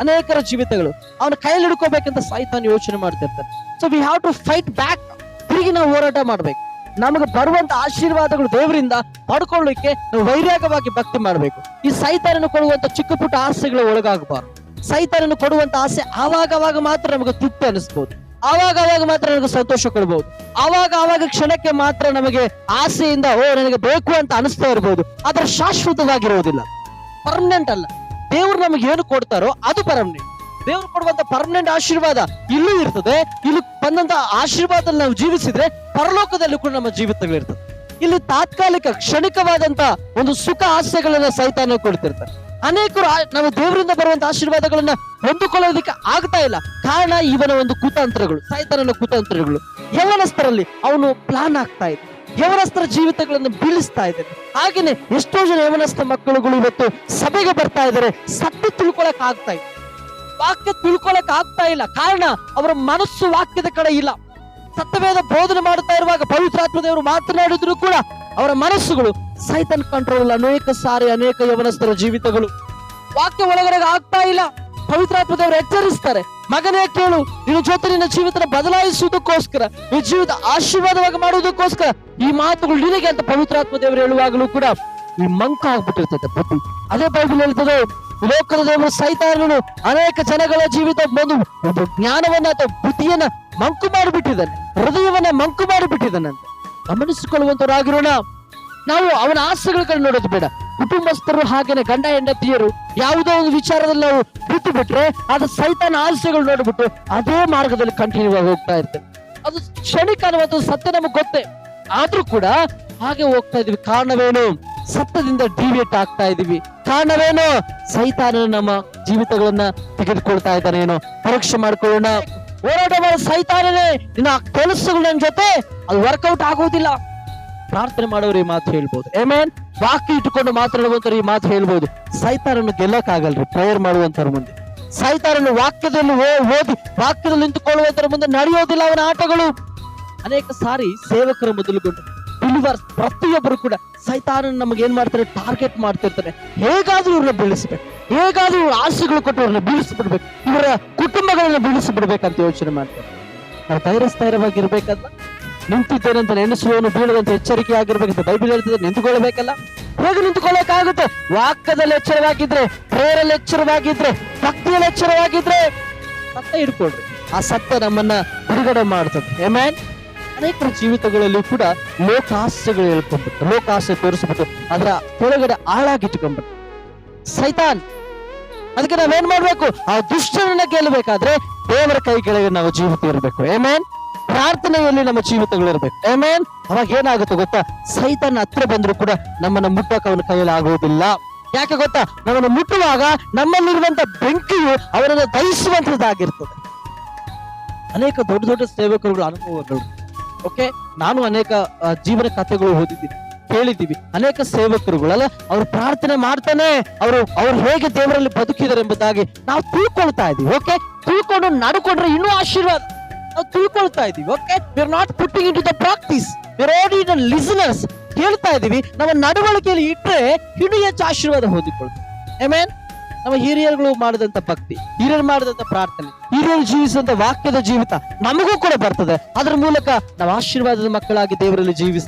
ಅನೇಕರ ಜೀವಿತಗಳು. ಅವನ ಕೈಯಲ್ಲಿ ಹಿಡ್ಕೋಬೇಕಂತ ಸಾಯ್ತಾನ ಯೋಚನೆ ಮಾಡ್ತಿರ್ತಾರೆ so we have to fight back ತಿರುಗಿ ನಾವು ಹೋರಾಟ ಮಾಡ್ಬೇಕು. ನಮಗೆ ಬರುವಂತ ಆಶೀರ್ವಾದಗಳು ದೇವರಿಂದ ಪಡ್ಕೊಳ್ಳಿಕ್ಕೆ ನಾವು ವೈರಾಗವಾಗಿ ಭಕ್ತಿ ಮಾಡ್ಬೇಕು. ಈ ಸೈತಾನನ್ನು ಕೊಡುವಂತ ಚಿಕ್ಕ ಪುಟ್ಟ ಆಸೆಗಳು ಒಳಗಾಗಬಾರ್ದು. ಸೈತಾನನ್ನು ಕೊಡುವಂತ ಆಸೆ ಆವಾಗ ಆವಾಗ ಮಾತ್ರ ನಮಗೆ ತೃಪ್ತಿ ಅನಿಸ್ಬೋದು. ಆವಾಗ ಆವಾಗ ಮಾತ್ರ ನನಗೆ ಸಂತೋಷ ಕೊಡ್ಬೋದು. ಆವಾಗ ಆವಾಗ ಕ್ಷಣಕ್ಕೆ ಮಾತ್ರ ನಮಗೆ ಆಸೆಯಿಂದ, ಓ, ನನಗೆ ಬೇಕು ಅಂತ ಅನಿಸ್ತಾ ಇರ್ಬೋದು. ಆದ್ರೆ ಶಾಶ್ವತವಾಗಿರುವುದಿಲ್ಲ ಪರ್ಮನೆಂಟ್ ಅಲ್ಲ. ದೇವ್ರು ನಮಗೆ ಏನು ಕೊಡ್ತಾರೋ ಅದು ಪರ್ಮನೆಂಟ್ ದೇವ್ರು ಕೊಡುವಂತ ಪರ್ಮನೆಂಟ್ ಆಶೀರ್ವಾದ ಇಲ್ಲೂ ಇರ್ತದೆ. ಇಲ್ಲಿ ಬಂದಂತ ಆಶೀರ್ವಾದದಲ್ಲಿ ನಾವು ಜೀವಿಸಿದ್ರೆ ಪರಲೋಕದಲ್ಲೂ ಕೂಡ ನಮ್ಮ ಜೀವಿತಗಳಿರ್ತದೆ ಇಲ್ಲಿ ತಾತ್ಕಾಲಿಕ ಕ್ಷಣಿಕವಾದಂತ ಒಂದು ಸುಖ ಆಸೆಗಳನ್ನ ಸೈತಾನ ಕೊಡ್ತಿರ್ತಾರೆ. ಅನೇಕರು ನಾವು ದೇವರಿಂದ ಬರುವಂತ ಆಶೀರ್ವಾದಗಳನ್ನ ಹೊಂದಿಕೊಳ್ಳೋದಕ್ಕೆ ಆಗ್ತಾ ಇಲ್ಲ. ಕಾರಣ ಇವನ ಒಂದು ಕುತಂತ್ರಗಳು, ಸೈತಾನನ ಕುತಂತ್ರಗಳು. ಯವನಸ್ಥರಲ್ಲಿ ಅವನು ಪ್ಲಾನ್ ಆಗ್ತಾ ಇದೆ. ಯವನಸ್ಥರ ಜೀವಿತಗಳನ್ನು ಬೀಳಿಸ್ತಾ ಇದ್ದಾರೆ ಹಾಗೇನೆ ಎಷ್ಟೋ ಜನ ಯವನಸ್ಥ ಮಕ್ಕಳುಗಳು ಇವತ್ತು ಸಭೆಗೆ ಬರ್ತಾ ಇದ್ದಾರೆ. ಸತ್ಯ ತಿಳ್ಕೊಳಕ್ ಆಗ್ತಾ ಇದೆ ವಾಕ್ಯ ತಿಳ್ಕೊಳಕ್ ಆಗ್ತಾ ಇಲ್ಲ. ಕಾರಣ ಅವರ ಮನಸ್ಸು ವಾಕ್ಯದ ಕಡೆ ಇಲ್ಲ. ಸತ್ಯವೇದ ಬೋಧನೆ ಮಾಡುತ್ತಾ ಇರುವಾಗ ಪವಿತ್ರಾತ್ಮ ದೇವರು ಮಾತನಾಡಿದ್ರು ಕೂಡ ಅವರ ಮನಸ್ಸುಗಳು ಸೈತನ್ ಕಂಟ್ರೋಲ್ ಅನೇಕ ಸಾರಿ ಅನೇಕ ಯವನಸ್ಥರ ಜೀವಿತಗಳು ವಾಕ್ಯ ಒಳಗಡೆ ಆಗ್ತಾ ಇಲ್ಲ. ಪವಿತ್ರಾತ್ಮ ದೇವರು ಎಚ್ಚರಿಸ್ತಾರೆ. ಮಗನೇ ಕೇಳು ನಿನ್ನ ಜೊತೆ ನಿನ್ನ ಜೀವಿತ ಬದಲಾಯಿಸುವುದಕ್ಕೋಸ್ಕರ ನಿನ್ನ ಜೀವಿತ ಆಶೀರ್ವಾದವಾಗಿ ಮಾಡುವುದಕ್ಕೋಸ್ಕರ ಈ ಮಾತುಗಳು ನಿನಗೆ ಅಂತ ಪವಿತ್ರಾತ್ಮ ದೇವರು ಹೇಳುವಾಗಲೂ ಕೂಡ ಈ ಮಂಕ ಆಗ್ಬಿಟ್ಟಿರ್ತದೆ ಬುದ್ಧಿ. ಅದೇ ಬೈಬಲ್ ಹೇಳ್ತದೆ ಲೋಕದ ದೇವರು ಸೈತಾನನು ಅನೇಕ ಜನಗಳ ಜೀವಿತ ಬಂದು ಒಂದು ಜ್ಞಾನವನ್ನ ಅಥವಾ ಬುದ್ಧಿಯನ್ನ ಮಂಕು ಮಾಡಿಬಿಟ್ಟಿದ್ದಾನೆ ಹೃದಯವನ್ನ ಮಂಕು ಮಾಡಿಬಿಟ್ಟಿದ್ದಾನಂತೆ. ಗಮನಿಸಿಕೊಳ್ಳುವಂತವರಾಗಿರೋಣ ನಾವು ಅವನ ಆಸೆಗಳ ಕಡೆ ನೋಡೋದು ಬೇಡ. ಕುಟುಂಬಸ್ಥರು ಹಾಗೇನೆ ಗಂಡ ಹೆಂಡತಿಯರು ಯಾವುದೋ ಒಂದು ವಿಚಾರದಲ್ಲಿ ನಾವು ಬಿಟ್ಟು ಬಿಟ್ರೆ ಅದು ಸೈತಾನ ಆಸೆಗಳು ನೋಡ್ಬಿಟ್ಟು ಅದೇ ಮಾರ್ಗದಲ್ಲಿ ಕಂಟಿನ್ಯೂ ಆಗಿ ಹೋಗ್ತಾ ಇರ್ತೇವೆ. ಅದು ಕ್ಷಣಿಕ ಅನ್ನುವಂಥದ್ದು ಸತ್ಯ ನಮಗೆ ಗೊತ್ತೇ. ಆದ್ರೂ ಕೂಡ ಹಾಗೆ ಹೋಗ್ತಾ ಇದೀವಿ ಕಾರಣವೇನು? ಸತ್ಯದಿಂದ ಡಿವಿಯೇಟ್ ಆಗ್ತಾ ಇದೀವಿ ಕಾರಣವೇನು? ಸೈತಾನ ನಮ್ಮ ಜೀವಿತಗಳನ್ನ ತೆಗೆದುಕೊಳ್ತಾ ಇದ್ದಾನೇನೋ? ಪರೀಕ್ಷೆ ಮಾಡ್ಕೊಳ್ಳೋಣ. ಹೋರಾಟ ಮಾಡೋ ಸೈತಾನನೇ ನಿನ್ನ ಕೆಲಸಗಳು ಜೊತೆ ಅದು ವರ್ಕೌಟ್ ಆಗೋದಿಲ್ಲ. ಪ್ರಾರ್ಥನೆ ಮಾಡೋರು ಈ ಮಾತು ಹೇಳ್ಬೋದು. ಏಮೇನ್ ವಾಕ್ಯ ಇಟ್ಟುಕೊಂಡು ಮಾತಾಡುವಂತಾರೆ ಈ ಮಾತು ಹೇಳ್ಬೋದು. ಸೈತಾರನ್ನು ಗೆಲ್ಲಕ್ಕಾಗಲ್ರಿ ಪ್ರೇಯರ್ ಮಾಡುವಂತರ ಮುಂದೆ. ಸೈತಾರನ್ನು ವಾಕ್ಯದಲ್ಲಿ ಓದಿ, ವಾಕ್ಯದಲ್ಲಿ ನಿಂತುಕೊಳ್ಳುವಂತರ ಮುಂದೆ ನಡೆಯೋದಿಲ್ಲ ಅವನ ಆಟಗಳು. ಅನೇಕ ಸಾರಿ ಸೇವಕರು ಮೊದಲುಗೊಂಡು ಬಿಲಿವರ್ಸ್ ಪ್ರತಿಯೊಬ್ಬರು ಕೂಡ ಸೈತಾನ ನಮಗೆ ಏನ್ ಮಾಡ್ತಾರೆ? ಟಾರ್ಗೆಟ್ ಮಾಡ್ತಿರ್ತಾರೆ. ಹೇಗಾದ್ರೂ ಇವ್ರನ್ನ ಬೀಳಿಸ್ಬೇಕು. ಹೇಗಾದ್ರೂ ಇವ್ರ ಆಸೆಗಳು ಕೊಟ್ಟು ಇವ್ರನ್ನ ಬೀಳಿಸ್ಬಿಡ್ಬೇಕು. ಇವರ ಕುಟುಂಬಗಳನ್ನ ಬೀಳಿಸ್ಬಿಡ್ಬೇಕಂತ ಯೋಚನೆ ಮಾಡ್ತಾರೆ. ನಾವು ಧೈರ್ಯಸ್ಥೈರ್ಯವಾಗಿರ್ಬೇಕಲ್ಲ ನಿಂತಿದ್ದೇನಂತ ನೆನೆಸುವವನು ಬೀಳದಂತೆ ಎಚ್ಚರಿಕೆ ಆಗಿರ್ಬೇಕಂತ ಬೈಬಲ್ ಹೇಳ್ತಿದ್ರೆ ನಿಂತುಕೊಳ್ಳಬೇಕಲ್ಲ? ಹೇಗೆ ನಿಂತುಕೊಳ್ಳಕ್ಕಾಗುತ್ತೆ ವಾಕ್ಯದಲ್ಲಿ ಎಚ್ಚರವಾಗಿದ್ರೆ ಪ್ರೇರಲ್ಲಿ ಎಚ್ಚರವಾಗಿದ್ರೆ, ಭಕ್ತಿಯಲ್ಲಿ ಎಚ್ಚರವಾಗಿದ್ರೆ ಸತ್ಯ ಹಿಡ್ಕೊಳ್ರಿ. ಆ ಸತ್ಯ ನಮ್ಮನ್ನ ಬಿಡುಗಡೆ ಮಾಡ್ತದೆ. ಏಮೇನ್ ಅನೇಕರ ಜೀವಿತಗಳಲ್ಲಿ ಕೂಡ ಲೋಕಾಸೆಗಳು ಹೇಳ್ಕೊಂಡ್ಬಿಟ್ಟು ಲೋಕಾಸೆ ತೋರಿಸ್ಬಿಟ್ಟು ಅದರ ಕೆಳಗಡೆ ಆಳಾಗಿಟ್ಕೊಂಡ್ಬಿಟ್ಟು ಸೈತಾನ್, ಅದಕ್ಕೆ ನಾವೇನ್ ಮಾಡ್ಬೇಕು? ಆ ದುಷ್ಟರನ್ನ ಗೆಲ್ಲಬೇಕಾದ್ರೆ ದೇವರ ಕೈ ಕೆಳಗೆ ನಾವು ಜೀವಿತ ಇರಬೇಕು. ಏಮೇನ್ ಪ್ರಾರ್ಥನೆಯಲ್ಲಿ ನಮ್ಮ ಜೀವಿತಗಳಿರ್ಬೇಕು. ಏಮೇನ್ ಅವಾಗ ಏನಾಗುತ್ತೆ ಗೊತ್ತಾ? ಸೈತಾನ್ ಹತ್ರ ಬಂದ್ರು ಕೂಡ ನಮ್ಮನ್ನ ಮುಟ್ಟಕ್ಕೆ ಅವನ ಕೈಯಲ್ಲಿ ಆಗುವುದಿಲ್ಲ. ಯಾಕೆ ಗೊತ್ತಾ? ನಮ್ಮನ್ನು ಮುಟ್ಟುವಾಗ ನಮ್ಮಲ್ಲಿರುವಂತ ಬೆಂಕಿಯು ಅವರನ್ನ ದಹಿಸುವಂತದ್ದಾಗಿರ್ತದೆ. ಅನೇಕ ದೊಡ್ಡ ದೊಡ್ಡ ಸೇವಕರುಗಳು ಅನುಭವಗಳು. ಓಕೆ ನಾನು ಅನೇಕ ಜೀವನ ಕಥೆಗಳು ಓದಿದ್ದೀನಿ, ಕೇಳಿದ್ದೀವಿ. ಅನೇಕ ಸೇವಕರುಗಳಲ್ಲ, ಅವರು ಪ್ರಾರ್ಥನೆ ಮಾಡ್ತಾನೆ, ಅವರು, ಅವ್ರು ಹೇಗೆ ದೇವರಲ್ಲಿ ಬದುಕಿದಾರೆ ಎಂಬುದಾಗಿ ನಾವು ತಿಳ್ಕೊಳ್ತಾ ಇದೀವಿ. ಓಕೆ ತಿಳ್ಕೊಂಡು ನಡ್ಕೊಂಡ್ರೆ ಇನ್ನೂ ಆಶೀರ್ವಾದ. ನಾವು ತಿಳ್ಕೊಳ್ತಾ ಇದೀವಿ okay we are not putting in to the practice we're ಓಡಿ ದ ಲಿಸನರ್ಸ್ ಹೇಳ್ತಾ ಇದೀವಿ ನಮ್ಮ ನಡವಳಿಕೆಯಲ್ಲಿ ಇಟ್ರೆ ಇನ್ನೂ ಹೆಚ್ಚು ಆಶೀರ್ವಾದ ಹೊಂದಿಕೊಳ್ತೀವಿ ಆಮೇನ್ ನಮ್ಮ ಹಿರಿಯರುಗಳು ಮಾಡಿದಂತ ಭಕ್ತಿ, ಹಿರಿಯರು ಮಾಡಿದಂತ ಪ್ರಾರ್ಥನೆ, ಹಿರಿಯರು ಜೀವಿಸಿದಂತ ವಾಕ್ಯದ ಜೀವಿತ ನಮಗೂ ಕೂಡ ಬರ್ತದೆ. ಅದ್ರ ಮೂಲಕ ನಾವು ಆಶೀರ್ವಾದದ ಮಕ್ಕಳಾಗಿ ದೇವರಲ್ಲಿ ಜೀವಿಸ್